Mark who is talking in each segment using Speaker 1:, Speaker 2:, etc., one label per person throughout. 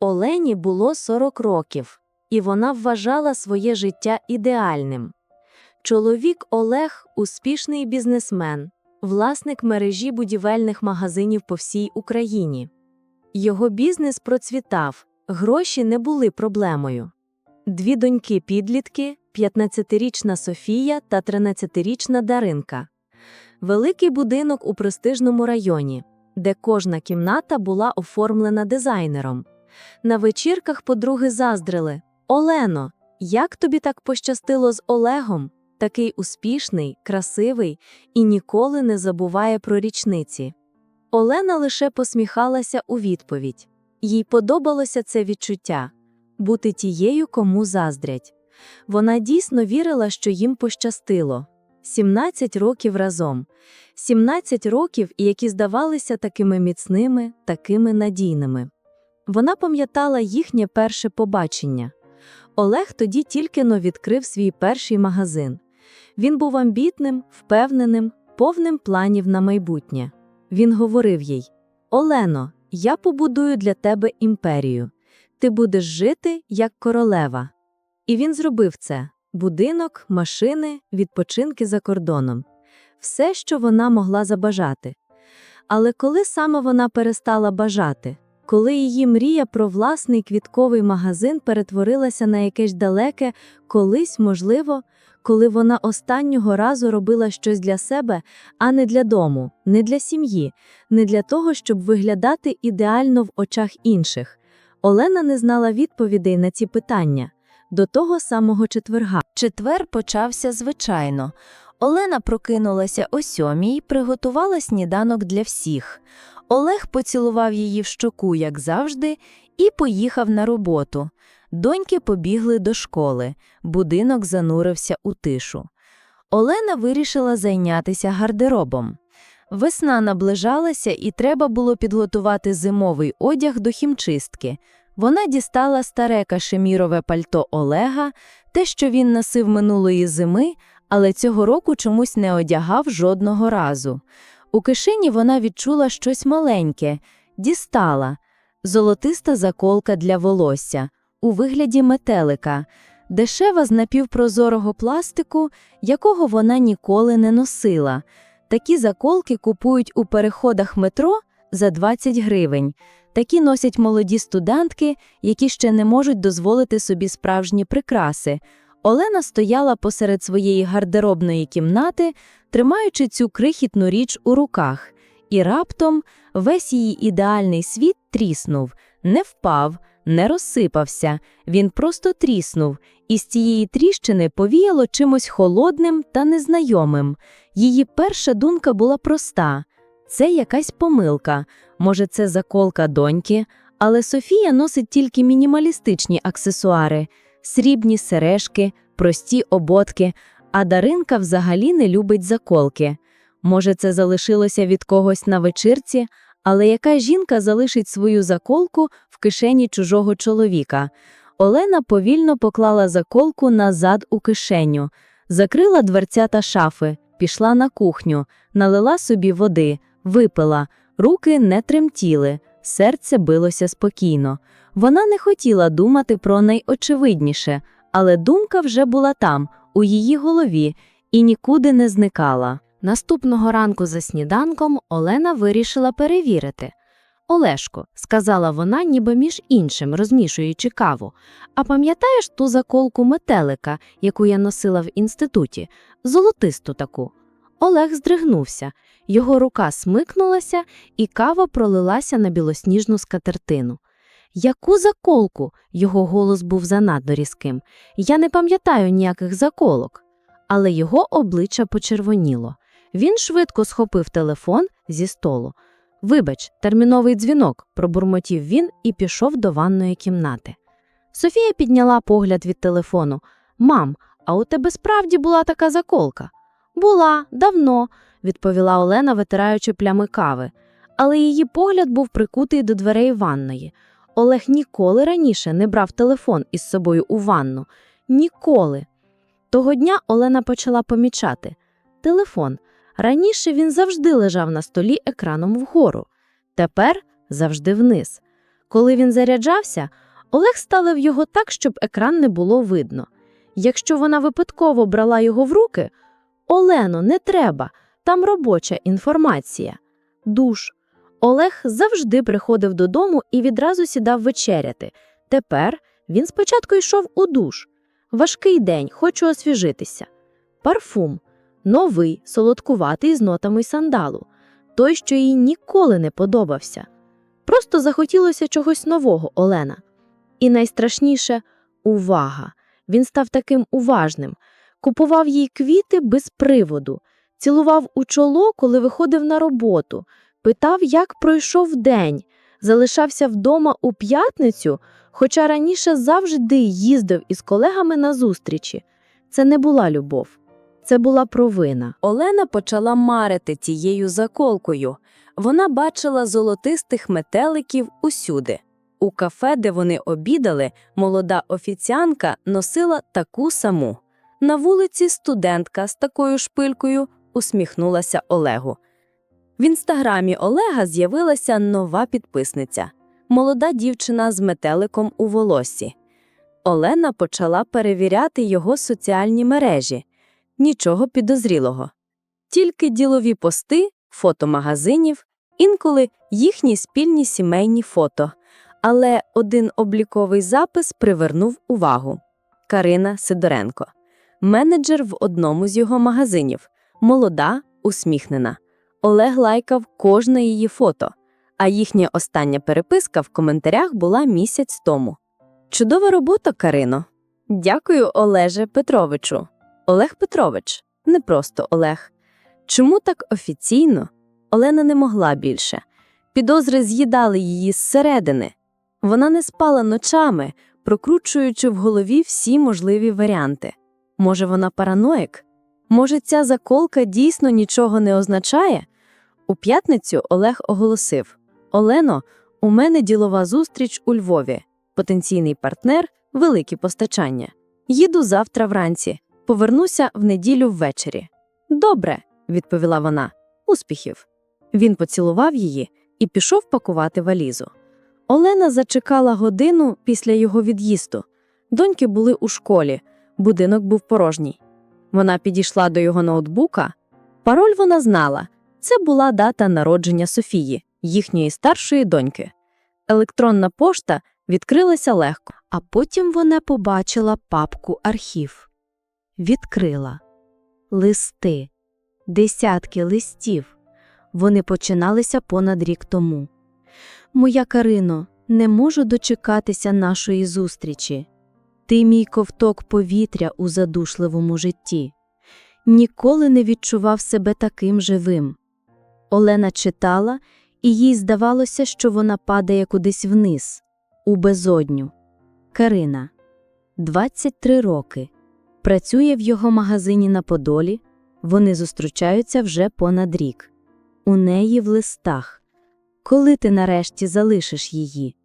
Speaker 1: Олені було 40 років, і вона вважала своє життя ідеальним. Чоловік Олег успішний бізнесмен, власник мережі будівельних магазинів по всій Україні. Його бізнес процвітав, гроші не були проблемою. Дві доньки-підлітки, 15-річна Софія та 13-річна Даринка. Великий будинок у престижному районі, де кожна кімната була оформлена дизайнером. На вечірках подруги заздрили: Олено, як тобі так пощастило з Олегом? Такий успішний, красивий і ніколи не забуває про річниці. Олена лише посміхалася у відповідь. Їй подобалося це відчуття бути тією, кому заздрять. Вона дійсно вірила, що їм пощастило. 17 років разом, 17 років, які здавалися такими міцними, такими надійними. Вона пам'ятала їхнє перше побачення. Олег тоді тільки но відкрив свій перший магазин. Він був амбітним, впевненим, повним планів на майбутнє. Він говорив їй: Олено, я побудую для тебе імперію. Ти будеш жити як королева. І він зробив це будинок, машини, відпочинки за кордоном все, що вона могла забажати. Але коли саме вона перестала бажати, коли її мрія про власний квітковий магазин перетворилася на якесь далеке, колись, можливо, коли вона останнього разу робила щось для себе, а не для дому, не для сім'ї, не для того, щоб виглядати ідеально в очах інших. Олена не знала відповідей на ці питання до того самого четверга.
Speaker 2: Четвер почався звичайно. Олена прокинулася о сьомій, приготувала сніданок для всіх. Олег поцілував її в щоку, як завжди, і поїхав на роботу. Доньки побігли до школи, будинок занурився у тишу. Олена вирішила зайнятися гардеробом. Весна наближалася, і треба було підготувати зимовий одяг до хімчистки. Вона дістала старе кашемірове пальто Олега, те, що він носив минулої зими, але цього року чомусь не одягав жодного разу. У кишені вона відчула щось маленьке, дістала золотиста заколка для волосся у вигляді метелика, дешева з напівпрозорого пластику, якого вона ніколи не носила. Такі заколки купують у переходах метро за 20 гривень. Такі носять молоді студентки, які ще не можуть дозволити собі справжні прикраси. Олена стояла посеред своєї гардеробної кімнати, тримаючи цю крихітну річ у руках, і раптом весь її ідеальний світ тріснув, не впав, не розсипався, він просто тріснув, і з цієї тріщини повіяло чимось холодним та незнайомим. Її перша думка була проста це якась помилка, може, це заколка доньки, але Софія носить тільки мінімалістичні аксесуари срібні сережки, прості оботки, а Даринка взагалі не любить заколки. Може, це залишилося від когось на вечірці, але яка жінка залишить свою заколку в кишені чужого чоловіка? Олена повільно поклала заколку назад у кишеню, закрила дверцята шафи, пішла на кухню, налила собі води, випила, руки не тремтіли, серце билося спокійно. Вона не хотіла думати про найочевидніше, але думка вже була там, у її голові, і нікуди не зникала. Наступного ранку за сніданком Олена вирішила перевірити. Олешко, сказала вона, ніби між іншим, розмішуючи каву. А пам'ятаєш ту заколку метелика, яку я носила в інституті, золотисту таку? Олег здригнувся, його рука смикнулася, і кава пролилася на білосніжну скатертину. Яку заколку? Його голос був занадто різким. Я не пам'ятаю ніяких заколок. Але його обличчя почервоніло. Він швидко схопив телефон зі столу. Вибач, терміновий дзвінок, пробурмотів він і пішов до ванної кімнати. Софія підняла погляд від телефону. Мам, а у тебе справді була така заколка? Була, давно, відповіла Олена, витираючи плями кави. Але її погляд був прикутий до дверей ванної. Олег ніколи раніше не брав телефон із собою у ванну. Ніколи. Того дня Олена почала помічати телефон. Раніше він завжди лежав на столі екраном вгору, тепер завжди вниз.
Speaker 1: Коли він заряджався, Олег ставив його так, щоб екран не було видно. Якщо вона випадково брала його в руки, Олено, не треба, там робоча інформація. Душ. Олег завжди приходив додому і відразу сідав вечеряти. Тепер він спочатку йшов у душ. Важкий день, хочу освіжитися. Парфум. Новий, солодкуватий з нотами сандалу. Той, що їй ніколи не подобався. Просто захотілося чогось нового, Олена. І найстрашніше увага. Він став таким уважним, купував їй квіти без приводу, цілував у чоло, коли виходив на роботу, питав, як пройшов день, залишався вдома у п'ятницю, хоча раніше завжди їздив із колегами на зустрічі. Це не була любов, це була провина.
Speaker 2: Олена почала марити тією заколкою. Вона бачила золотистих метеликів усюди. У кафе, де вони обідали, молода офіціанка носила таку саму. На вулиці студентка з такою шпилькою усміхнулася Олегу. В інстаграмі Олега з'явилася нова підписниця молода дівчина з метеликом у волоссі. Олена почала перевіряти його соціальні мережі. Нічого підозрілого. Тільки ділові пости, фото магазинів, інколи їхні спільні сімейні фото. Але один обліковий запис привернув увагу. Карина Сидоренко, менеджер в одному з його магазинів, молода, усміхнена. Олег лайкав кожне її фото, а їхня остання переписка в коментарях була місяць тому. Чудова робота, Карино. Дякую, Олеже Петровичу. Олег Петрович, не просто Олег. Чому так офіційно? Олена не могла більше. Підозри з'їдали її зсередини. Вона не спала ночами, прокручуючи в голові всі можливі варіанти. Може, вона параноїк? Може, ця заколка дійсно нічого не означає? У п'ятницю Олег оголосив: Олено, у мене ділова зустріч у Львові, потенційний партнер, великі постачання. Їду завтра вранці, повернуся в неділю ввечері. Добре, відповіла вона. Успіхів. Він поцілував її і пішов пакувати валізу. Олена зачекала годину після його від'їзду. Доньки були у школі, будинок був порожній. Вона підійшла до його ноутбука. Пароль вона знала це була дата народження Софії, їхньої старшої доньки. Електронна пошта відкрилася легко, а потім вона побачила папку архів. Відкрила листи, десятки листів. Вони починалися понад рік тому. Моя Карино, не можу дочекатися нашої зустрічі. Ти мій ковток повітря у задушливому житті. Ніколи не відчував себе таким живим. Олена читала, і їй здавалося, що вона падає кудись вниз, у безодню. Карина, 23 роки. Працює в його магазині на Подолі. Вони зустрічаються вже понад рік. У неї в листах. Коли ти нарешті залишиш її?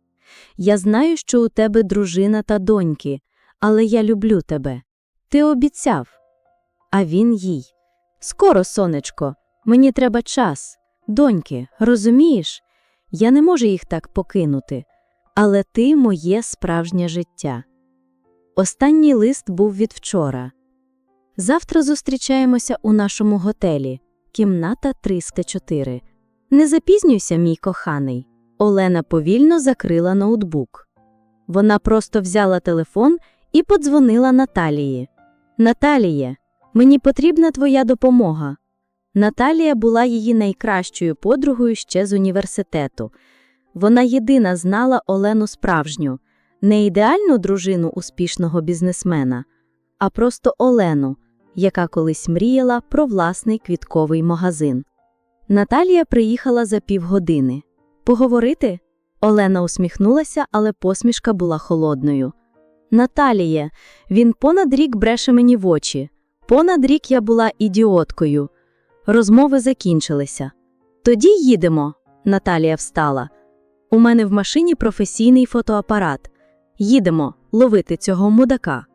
Speaker 2: Я знаю, що у тебе дружина та доньки, але я люблю тебе. Ти обіцяв. А він їй. Скоро, сонечко, мені треба час. Доньки, розумієш? Я не можу їх так покинути. Але ти моє справжнє життя. Останній лист був від вчора. Завтра зустрічаємося у нашому готелі, кімната 304. Не запізнюйся, мій коханий. Олена повільно закрила ноутбук. Вона просто взяла телефон і подзвонила Наталії. Наталіє, мені потрібна твоя допомога. Наталія була її найкращою подругою ще з університету. Вона єдина знала Олену справжню, не ідеальну дружину успішного бізнесмена, а просто Олену, яка колись мріяла про власний квітковий магазин. Наталія приїхала за півгодини. Поговорити? Олена усміхнулася, але посмішка була холодною. Наталіє, він понад рік бреше мені в очі. Понад рік я була ідіоткою. Розмови закінчилися. Тоді їдемо. Наталія встала. У мене в машині професійний фотоапарат. Їдемо ловити цього мудака.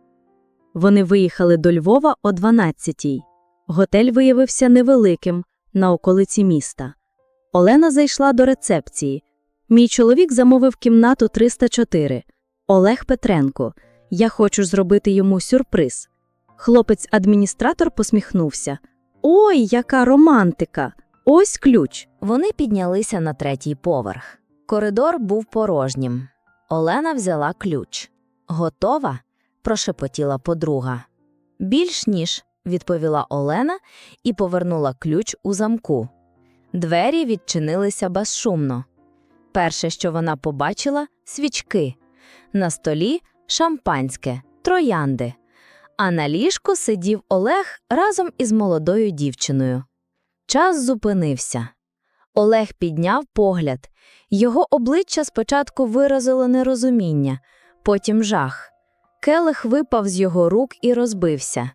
Speaker 2: Вони виїхали до Львова о 12-й. Готель виявився невеликим, на околиці міста. Олена зайшла до рецепції.
Speaker 3: Мій чоловік замовив кімнату 304. Олег Петренко. Я хочу зробити йому сюрприз. Хлопець-адміністратор посміхнувся. Ой, яка романтика! Ось ключ.
Speaker 1: Вони піднялися на третій поверх. Коридор був порожнім. Олена взяла ключ. Готова? прошепотіла подруга. Більш ніж, відповіла Олена і повернула ключ у замку. Двері відчинилися безшумно. Перше, що вона побачила свічки. На столі шампанське, троянди. А на ліжку сидів Олег разом із молодою дівчиною. Час зупинився. Олег підняв погляд. Його обличчя спочатку виразило нерозуміння, потім жах. Келих випав з його рук і розбився.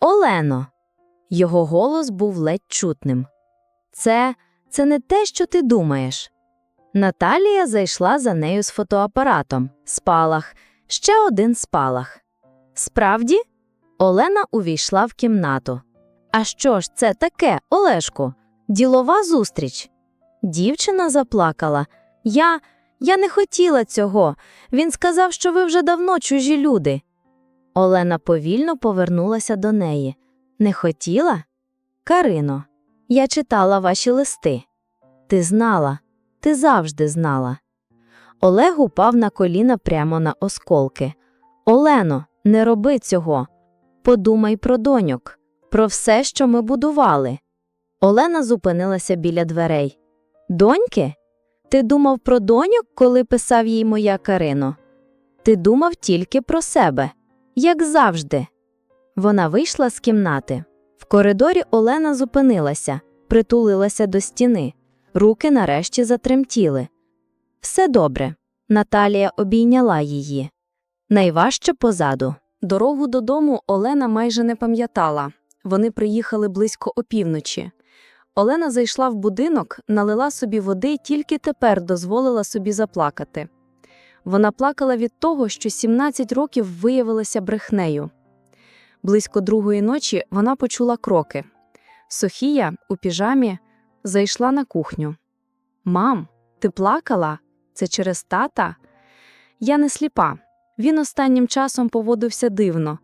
Speaker 1: Олено. Його голос був ледь чутним. Це, це не те, що ти думаєш. Наталія зайшла за нею з фотоапаратом. Спалах, ще один спалах. Справді? Олена увійшла в кімнату. А що ж це таке, Олешку? Ділова зустріч. Дівчина заплакала. Я. Я не хотіла цього. Він сказав, що ви вже давно чужі люди. Олена повільно повернулася до неї. Не хотіла? Карино, я читала ваші листи. Ти знала, ти завжди знала. Олег упав на коліна прямо на осколки. Олено, не роби цього. Подумай про доньок, про все, що ми будували. Олена зупинилася біля дверей. Доньки? Ти думав про доньок, коли писав їй моя Карино? Ти думав тільки про себе, як завжди. Вона вийшла з кімнати. В коридорі Олена зупинилася, притулилася до стіни. Руки нарешті затремтіли. Все добре. Наталія обійняла її. Найважче позаду.
Speaker 3: Дорогу додому Олена майже не пам'ятала. Вони приїхали близько опівночі. Олена зайшла в будинок, налила собі води і тільки тепер дозволила собі заплакати. Вона плакала від того, що 17 років виявилася брехнею. Близько другої ночі вона почула кроки. Софія у піжамі зайшла на кухню. Мам, ти плакала? Це через тата? Я не сліпа. Він останнім часом поводився дивно.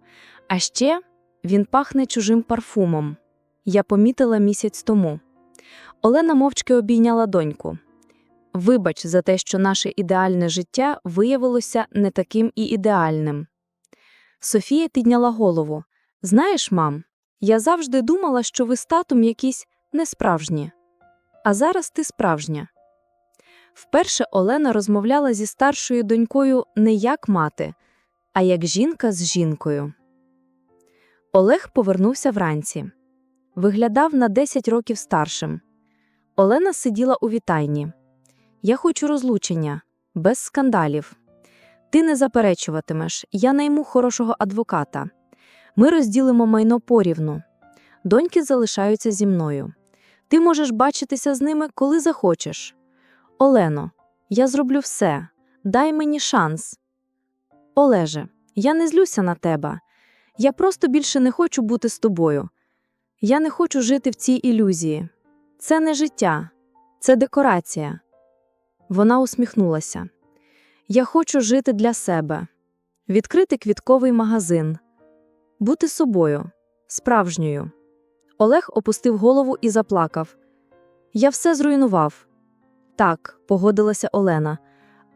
Speaker 3: А ще він пахне чужим парфумом. Я помітила місяць тому. Олена мовчки обійняла доньку. Вибач за те, що наше ідеальне життя виявилося не таким і ідеальним. Софія підняла голову. Знаєш, мам, я завжди думала, що ви з татом якісь несправжні. А зараз ти справжня. Вперше Олена розмовляла зі старшою донькою не як мати, а як жінка з жінкою. Олег повернувся вранці. Виглядав на 10 років старшим. Олена сиділа у вітальні. Я хочу розлучення, без скандалів. Ти не заперечуватимеш, я найму хорошого адвоката. Ми розділимо майно порівну. Доньки залишаються зі мною. Ти можеш бачитися з ними, коли захочеш. Олено, я зроблю все. Дай мені шанс. Олеже, я не злюся на тебе. Я просто більше не хочу бути з тобою. Я не хочу жити в цій ілюзії. Це не життя, це декорація. Вона усміхнулася. Я хочу жити для себе, відкрити квітковий магазин, бути собою, справжньою. Олег опустив голову і заплакав. Я все зруйнував. Так, погодилася Олена,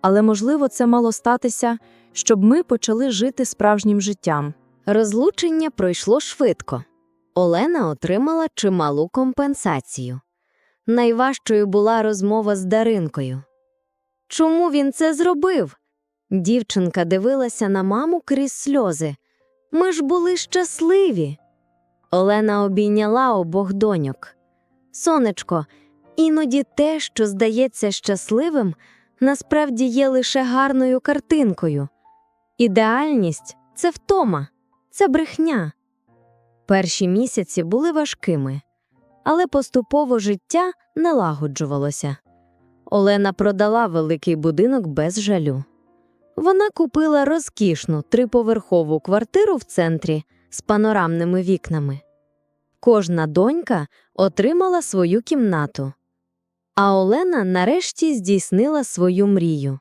Speaker 3: але можливо, це мало статися, щоб ми почали жити справжнім життям.
Speaker 1: Розлучення пройшло швидко. Олена отримала чималу компенсацію. Найважчою була розмова з Даринкою. Чому він це зробив? Дівчинка дивилася на маму крізь сльози. Ми ж були щасливі. Олена обійняла обох доньок. Сонечко, іноді те, що здається щасливим, насправді є лише гарною картинкою. Ідеальність це втома, це брехня. Перші місяці були важкими, але поступово життя налагоджувалося. Олена продала великий будинок без жалю. Вона купила розкішну триповерхову квартиру в центрі з панорамними вікнами. Кожна донька отримала свою кімнату. А Олена нарешті здійснила свою мрію.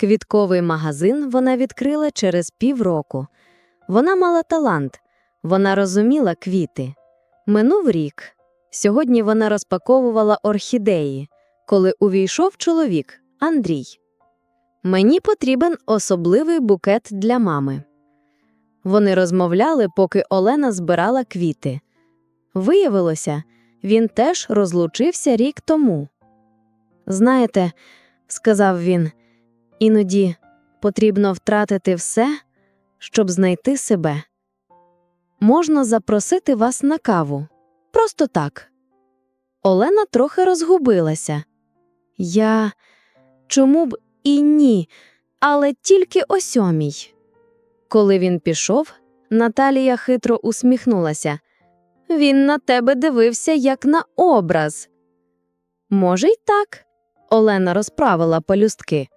Speaker 1: Квітковий магазин вона відкрила через півроку. Вона мала талант, вона розуміла квіти. Минув рік. Сьогодні вона розпаковувала орхідеї, коли увійшов чоловік Андрій. Мені потрібен особливий букет для мами. Вони розмовляли, поки Олена збирала квіти. Виявилося, він теж розлучився рік тому. Знаєте, сказав він, іноді потрібно втратити все, щоб знайти себе. Можна запросити вас на каву. Просто так. Олена трохи розгубилася. Я чому б і ні, але тільки о сьомій. Коли він пішов, Наталія хитро усміхнулася. Він на тебе дивився як на образ. Може, й так, Олена розправила пелюстки.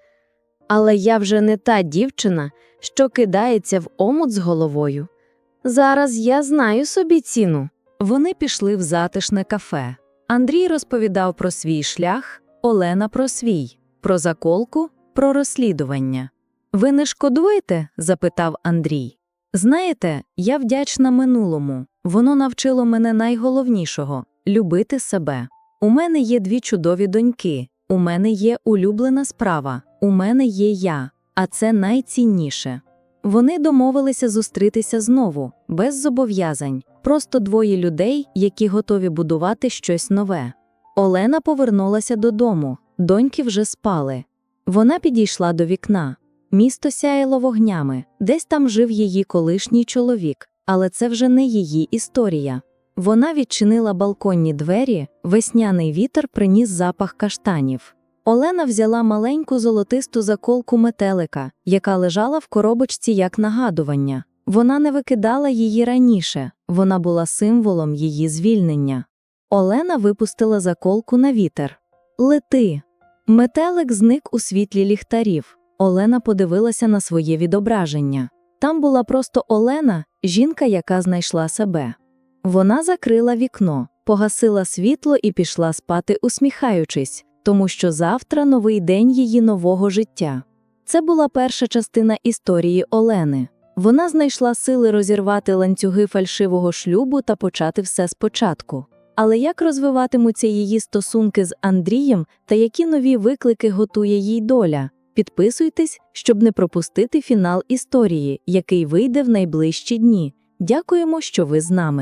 Speaker 1: Але я вже не та дівчина, що кидається в омут з головою. Зараз я знаю собі ціну.
Speaker 2: Вони пішли в затишне кафе. Андрій розповідав про свій шлях, Олена про свій, про заколку, про розслідування. Ви не шкодуєте? запитав Андрій. Знаєте, я вдячна минулому. Воно навчило мене найголовнішого любити себе. У мене є дві чудові доньки, у мене є улюблена справа, у мене є я, а це найцінніше. Вони домовилися зустрітися знову, без зобов'язань, просто двоє людей, які готові будувати щось нове. Олена повернулася додому, доньки вже спали. Вона підійшла до вікна. Місто сяяло вогнями, десь там жив її колишній чоловік, але це вже не її історія. Вона відчинила балконні двері, весняний вітер приніс запах каштанів. Олена взяла маленьку золотисту заколку метелика, яка лежала в коробочці як нагадування. Вона не викидала її раніше, вона була символом її звільнення. Олена випустила заколку на вітер. Лети. Метелик зник у світлі ліхтарів. Олена подивилася на своє відображення. Там була просто Олена, жінка, яка знайшла себе. Вона закрила вікно, погасила світло і пішла спати, усміхаючись, тому що завтра новий день її нового життя. Це була перша частина історії Олени. Вона знайшла сили розірвати ланцюги фальшивого шлюбу та почати все спочатку. Але як розвиватимуться її стосунки з Андрієм та які нові виклики готує їй доля? Підписуйтесь, щоб не пропустити фінал історії, який вийде в найближчі дні. Дякуємо, що ви з нами.